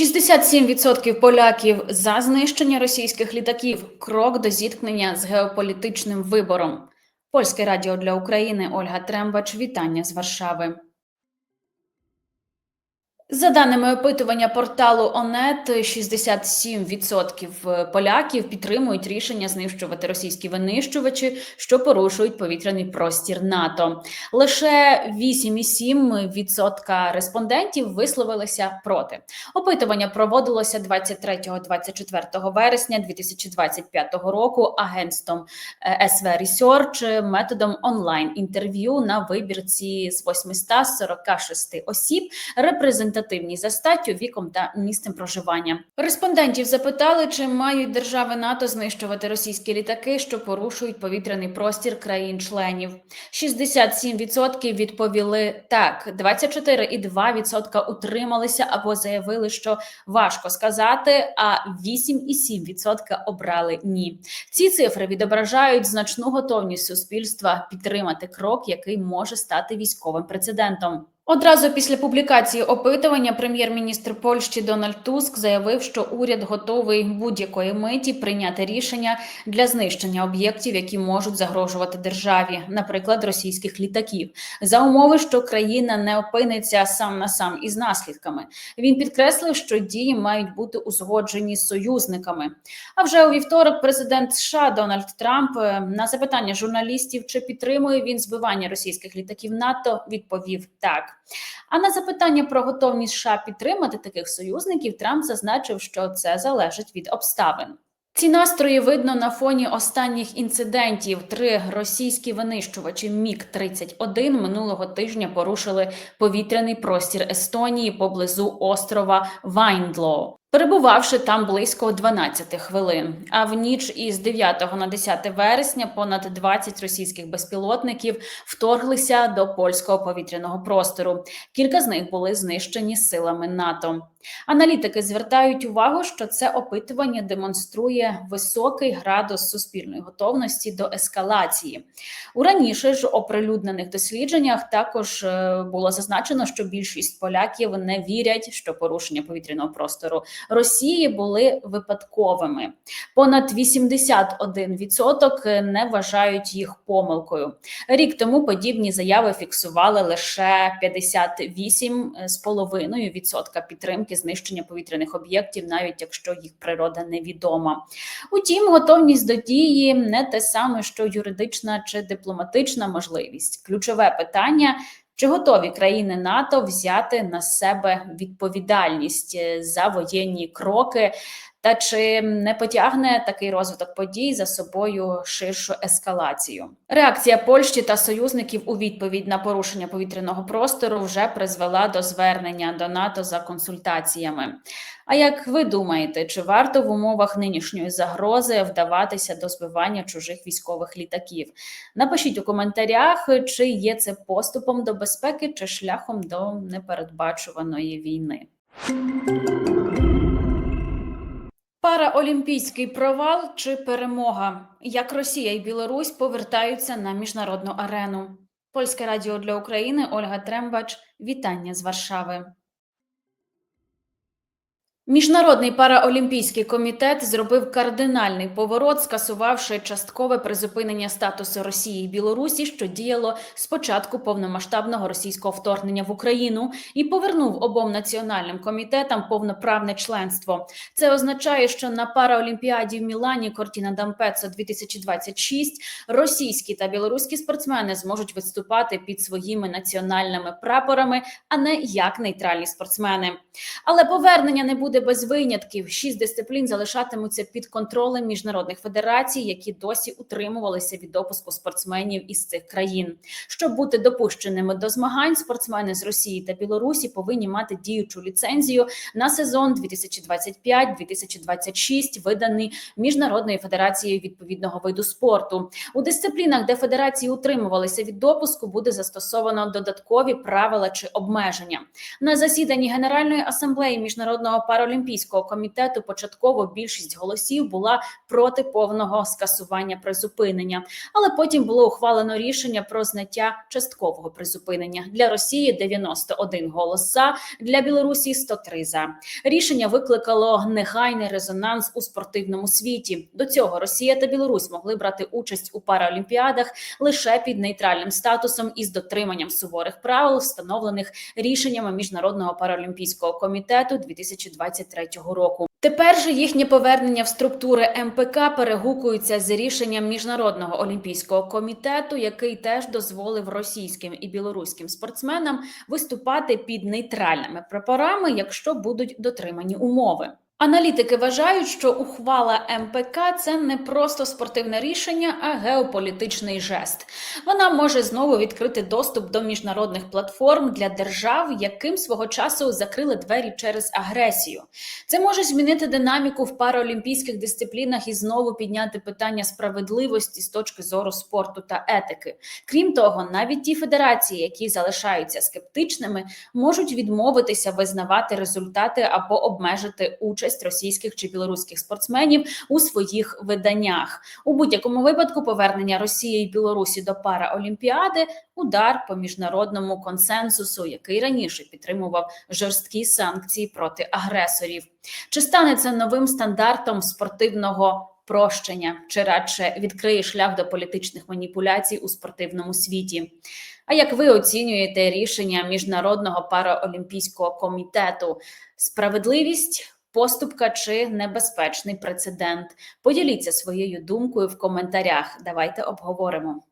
67% поляків за знищення російських літаків. Крок до зіткнення з геополітичним вибором. Польське радіо для України Ольга Трембач. Вітання з Варшави. За даними опитування порталу ОНЕТ, 67% поляків підтримують рішення знищувати російські винищувачі, що порушують повітряний простір НАТО. Лише 8,7% респондентів висловилися проти. Опитування проводилося 23-24 вересня 2025 року агентством е, СВ Research методом онлайн інтерв'ю на вибірці з 846 осіб репрезентативних репрезентативні за статтю, віком та місцем проживання. Респондентів запитали, чи мають держави НАТО знищувати російські літаки, що порушують повітряний простір країн-членів. 67% відповіли так, 24,2% утрималися або заявили, що важко сказати. А 8,7% обрали ні. Ці цифри відображають значну готовність суспільства підтримати крок, який може стати військовим прецедентом. Одразу після публікації опитування прем'єр-міністр Польщі Дональд Туск заявив, що уряд готовий будь-якої миті прийняти рішення для знищення об'єктів, які можуть загрожувати державі, наприклад, російських літаків, за умови, що країна не опиниться сам на сам із наслідками. Він підкреслив, що дії мають бути узгоджені з союзниками. А вже у вівторок президент США Дональд Трамп е, на запитання журналістів, чи підтримує він збивання російських літаків НАТО, відповів так. А на запитання про готовність США підтримати таких союзників Трамп зазначив, що це залежить від обставин. Ці настрої видно на фоні останніх інцидентів. Три російські винищувачі Міг 31 минулого тижня порушили повітряний простір Естонії поблизу острова Вайндлоу перебувавши там близько 12 хвилин. А в ніч із 9 на 10 вересня понад 20 російських безпілотників вторглися до польського повітряного простору. Кілька з них були знищені силами НАТО. Аналітики звертають увагу, що це опитування демонструє високий градус суспільної готовності до ескалації. У раніше ж оприлюднених дослідженнях також е, було зазначено, що більшість поляків не вірять, що порушення повітряного простору Росії були випадковими. Понад 81% не вважають їх помилкою. Рік тому подібні заяви фіксували лише 58,5% підтримки знищення повітряних об'єктів, навіть якщо їх природа невідома. Утім, готовність до дії не те саме, що юридична чи дипломатична можливість. Ключове питання. Чи готові країни НАТО взяти на себе відповідальність е, за воєнні кроки? Та чи не потягне такий розвиток подій за собою ширшу ескалацію? Реакція Польщі та союзників у відповідь на порушення повітряного простору вже призвела до звернення до НАТО за консультаціями. А як ви думаєте, чи варто в умовах нинішньої загрози вдаватися до збивання чужих військових літаків? Напишіть у коментарях, чи є це поступом до безпеки, чи шляхом до непередбачуваної війни. Параолімпійський провал чи перемога? Як Росія і Білорусь повертаються на міжнародну арену? Польське радіо для України Ольга Трембач. Вітання з Варшави. Міжнародний параолімпійський комітет зробив кардинальний поворот, скасувавши часткове призупинення статусу Росії і Білорусі, що діяло з початку повномасштабного російського вторгнення в Україну, і повернув обом національним комітетам повноправне членство. Це означає, що на параолімпіаді в Мілані Кортіна Дампецо 2026 російські та білоруські спортсмени зможуть виступати під своїми національними прапорами, а не як нейтральні спортсмени. Але повернення не буде буде без винятків. Шість дисциплін залишатимуться під контролем міжнародних федерацій, які досі утримувалися від допуску спортсменів із цих країн. Щоб бути допущеними до змагань, спортсмени з Росії та Білорусі повинні мати діючу ліцензію на сезон 2025-2026, виданий міжнародною федерацією відповідного виду спорту. У дисциплінах, де федерації утримувалися від допуску, буде застосовано додаткові правила чи обмеження на засіданні Генеральної асамблеї міжнародного пару паралімпійського комітету початково більшість голосів була проти повного скасування призупинення, але потім було ухвалено рішення про зняття часткового призупинення для Росії 91 голос за, для Білорусі 103 за. Рішення викликало негайний резонанс у спортивному світі. До цього Росія та Білорусь могли брати участь у параолімпіадах лише під нейтральним статусом із дотриманням суворих правил, встановлених рішеннями міжнародного паралімпійського комітету 2023 року. Тепер же їхнє повернення в структури МПК перегукується з рішенням міжнародного олімпійського комітету, який теж дозволив російським і білоруським спортсменам виступати під нейтральними прапорами, якщо будуть дотримані умови. Аналітики вважають, що ухвала МПК це не просто спортивне рішення, а геополітичний жест. Вона може знову відкрити доступ до міжнародних платформ для держав, яким свого часу закрили двері через агресію. Це може змінити динаміку в параолімпійських дисциплінах і знову підняти питання справедливості з точки зору спорту та етики. Крім того, навіть ті федерації, які залишаються скептичними, можуть відмовитися визнавати результати або обмежити участь російських чи білоруських спортсменів у своїх виданнях. У будь-якому випадку повернення Росії і Білорусі до параолімпіади удар по міжнародному консенсусу, який раніше підтримував жорсткі санкції проти агресорів. Чи стане це новим стандартом спортивного? Прощення чи радше відкриє шлях до політичних маніпуляцій у спортивному світі. А як ви оцінюєте рішення міжнародного параолімпійського комітету? Справедливість? Поступка чи небезпечний прецедент? Поділіться своєю думкою в коментарях. Давайте обговоримо.